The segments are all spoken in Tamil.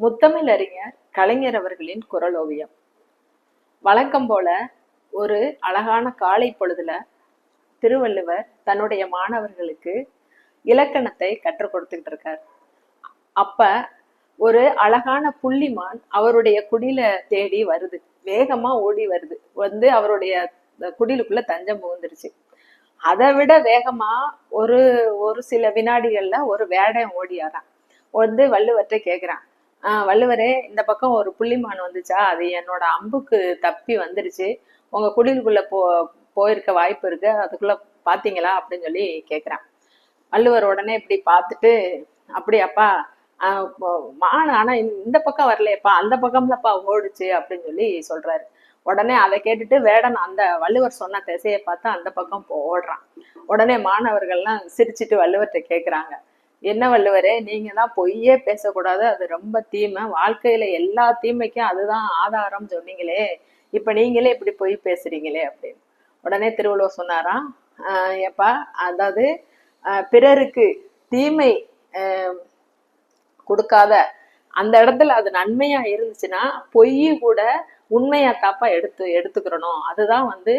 முத்தமிழ் அறிஞர் கலைஞர் அவர்களின் குரல் ஓவியம். வழக்கம் போல ஒரு அழகான காலை பொழுதுல திருவள்ளுவர் தன்னுடைய மாணவர்களுக்கு இலக்கணத்தை கற்றுக் கொடுத்துக்கிட்டு இருக்கார். அப்ப ஒரு அழகான புள்ளிமான் அவருடைய குடில தேடி வருது. வேகமா ஓடி வருது. வந்து அவருடைய குடிலுக்குள்ள தஞ்சம் புகுந்துருச்சு. அதை விட வேகமா ஒரு ஒரு சில வினாடிகள்ல ஒரு வேடம் ஓடியாரான் வந்து வள்ளுவர்கிட்ட கேட்குறான் ஆஹ் வள்ளுவரே இந்த பக்கம் ஒரு புள்ளிமான் வந்துச்சா? அது என்னோட அம்புக்கு தப்பி வந்துருச்சு. உங்க குடிலுக்குள்ள போ போயிருக்க வாய்ப்பு இருக்கு. அதுக்குள்ள பாத்தீங்களா? அப்படின்னு சொல்லி கேட்குறான் வள்ளுவர் உடனே இப்படி பார்த்துட்டு அப்படியாப்பா ஆஹ் மான் ஆனா இந்த- பக்கம் வரலையப்பா. அந்த பக்கம்லப்பா ஓடுச்சு. அப்படின்னு சொல்லி சொல்றாரு. உடனே அதை கேட்டுட்டு வேடன் அந்த வள்ளுவர் சொன்ன திசையை பார்த்து அந்த பக்கம் போ- ஓடுறான். உடனே மாணவர்கள்லாம் சிரிச்சிட்டு வள்ளுவர்கிட்ட கேட்குறாங்க என்ன வள்ளுவரே நீங்க தான் பொய்யே பேசக்கூடாது. அது ரொம்ப தீமை. வாழ்க்கையில எல்லா தீமைக்கும் அதுதான் ஆதாரம் சொன்னீங்களே இப்ப நீங்களே இப்படி பொய் பேசுறீங்களே அப்படின்னு. உடனே திருவள்ளுவர் சொன்னாராம் எப்பா ஏப்பா அதாவது பிறருக்கு தீமை கொடுக்காத. அந்த இடத்துல அது நன்மையா இருந்துச்சுன்னா பொய் கூட உண்மையா தாப்பா எடுத்து எடுத்துக்கிறணும். அதுதான் வந்து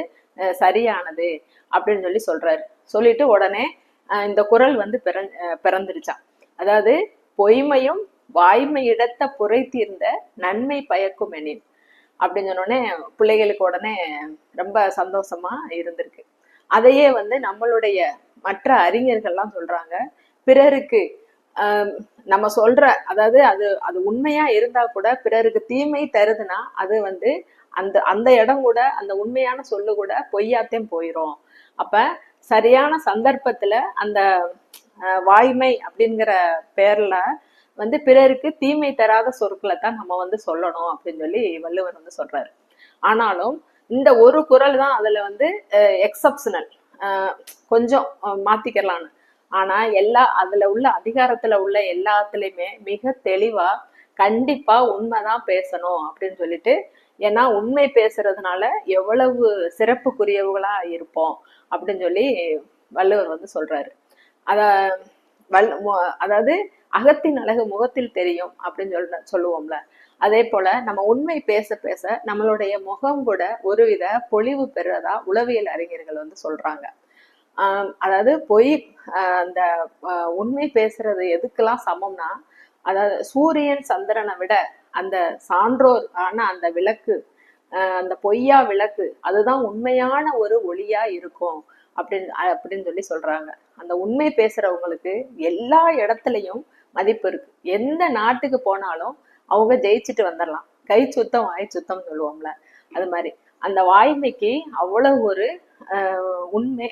சரியானது. அப்படின்னு சொல்லி சொல்றாரு. சொல்லிட்டு உடனே இந்த குரல் வந்து பிறந் பிறந்துருச்சான் அதாவது பொய்மையும் வாய்மையிடத்த புரை தீர்ந்த நன்மை பயக்கும் எனின் அப்படின்னு சொன்னோடனே பிள்ளைகளுக்கு உடனே ரொம்ப சந்தோஷமா இருந்திருக்கு. அதையே வந்து நம்மளுடைய மற்ற அறிஞர்கள்லாம் சொல்றாங்க. பிறருக்கு ஆஹ் நம்ம சொல்ற அதாவது அது அது உண்மையா இருந்தா கூட பிறருக்கு தீமை தருதுன்னா அது வந்து அந்த அந்த இடம் கூட அந்த உண்மையான சொல்லு கூட பொய்யாத்தையும் போயிரும். அப்ப சரியான சந்தர்ப்பத்துல அந்த வாய்மை அப்படிங்கிற பேரில் வந்து பிறருக்கு தீமை தராத சொற்களை தான் நம்ம வந்து சொல்லணும் அப்படின்னு சொல்லி வள்ளுவர் வந்து சொல்றாரு. ஆனாலும் இந்த ஒரு குரல் தான் அதுல வந்து எக்ஸப்ஷனல் கொஞ்சம் மாத்திக்கலான்னு ஆனா எல்லா அதுல உள்ள அதிகாரத்துல உள்ள எல்லாத்துலயுமே மிக தெளிவா கண்டிப்பா உண்மைதான் பேசணும் அப்படின்னு சொல்லிட்டு ஏன்னா உண்மை பேசுறதுனால எவ்வளவு சிறப்புக்குரியவங்களா இருப்போம் அப்படின்னு சொல்லி வள்ளுவர் வந்து சொல்றாரு. அத வல் அதாவது அகத்தின் அழகு முகத்தில் தெரியும் அப்படின்னு சொல்ற சொல்லுவோம்ல. அதே போல நம்ம உண்மை பேச பேச நம்மளுடைய முகம் கூட ஒருவித பொழிவு பெறுறதா உளவியல் அறிஞர்கள் வந்து சொல்றாங்க. ஆஹ் அதாவது பொய் அந்த உண்மை பேசுறது எதுக்கெல்லாம் சமம்னா அதாவது சூரியன் சந்திரனை விட அந்த சான்றோர் ஆன அந்த விளக்கு அந்த பொய்யா விளக்கு அதுதான் உண்மையான ஒரு ஒளியா இருக்கும் அப்படின்னு அப்படின்னு சொல்லி சொல்றாங்க. அந்த உண்மை பேசுறவங்களுக்கு எல்லா இடத்துலையும் மதிப்பு இருக்கு. எந்த நாட்டுக்கு போனாலும் அவங்க ஜெயிச்சுட்டு வந்துடலாம் கை சுத்தம் வாய் சுத்தம் சொல்லுவோம்ல அது மாதிரி. அந்த வாய்மைக்கு அவ்வளவு ஒரு உண்மை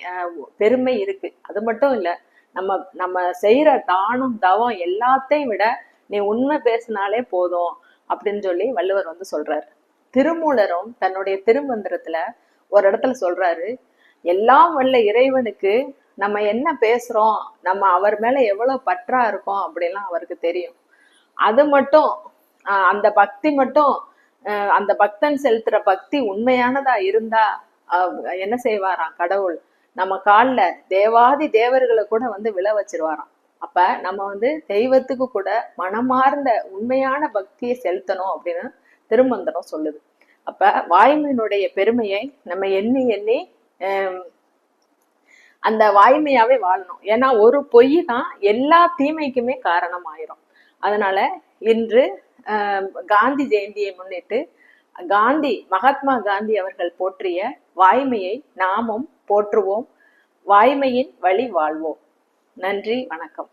பெருமை இருக்கு. அது மட்டும் இல்ல நம்ம நம்ம செய்யற தானும் தவம் எல்லாத்தையும் விட நீ உண்மை பேசினாலே போதும். அப்படின்னு சொல்லி வள்ளுவர் வந்து சொல்றாரு. திருமூலரும் தன்னுடைய திருமந்திரத்துல ஒரு இடத்துல சொல்றாரு எல்லாம் வல்ல இறைவனுக்கு நம்ம என்ன பேசுறோம் நம்ம அவர் மேல எவ்வளவு பற்றா இருக்கோம் அப்படிலாம் அவருக்கு தெரியும். அது மட்டும் ஆஹ் அந்த பக்தி மட்டும் அந்த பக்தன் செலுத்துற பக்தி உண்மையானதா இருந்தா என்ன செய்வாராம் கடவுள்? நம்ம கால்ல தேவாதி தேவர்களை கூட வந்து விழ வச்சிருவாராம். அப்ப நம்ம வந்து தெய்வத்துக்கு கூட மனமார்ந்த உண்மையான பக்தியை செலுத்தணும் அப்படின்னு திருமந்தனம் சொல்லுது. அப்ப வாய்மையினுடைய பெருமையை நம்ம எண்ணி எண்ணி அந்த வாய்மையாவே வாழணும். ஏன்னா ஒரு பொய் தான் எல்லா தீமைக்குமே காரணம் ஆயிரும் அதனால இன்று காந்தி ஜெயந்தியை முன்னிட்டு காந்தி மகாத்மா காந்தி அவர்கள் போற்றிய வாய்மையை நாமும் போற்றுவோம். வாய்மையின் வழி வாழ்வோம். நன்றி வணக்கம்.